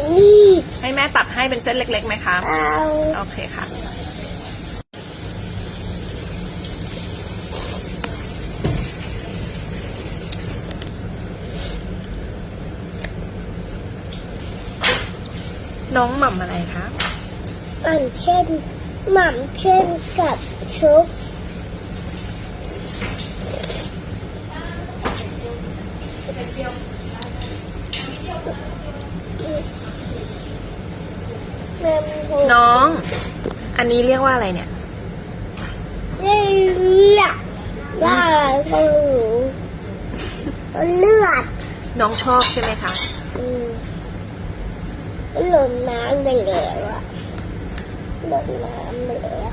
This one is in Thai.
นี่ให้แม่ตัดให้เป็นเส้นเล็กๆไหมคะ เอาโอเคค่ะ น้องหม่ำอะไรคะอันเช่นหม่ำเช่นกับชุบแม่พูด น้อง อันนี้เรียกว่าอะไรเนี่ยเลือดว่าอะไรก็ไม่รู้เลือด น้องชอบใช่ไหมคะอืมหล่นน้ำไปแล้วอะหล่นน้ำไปแล้ว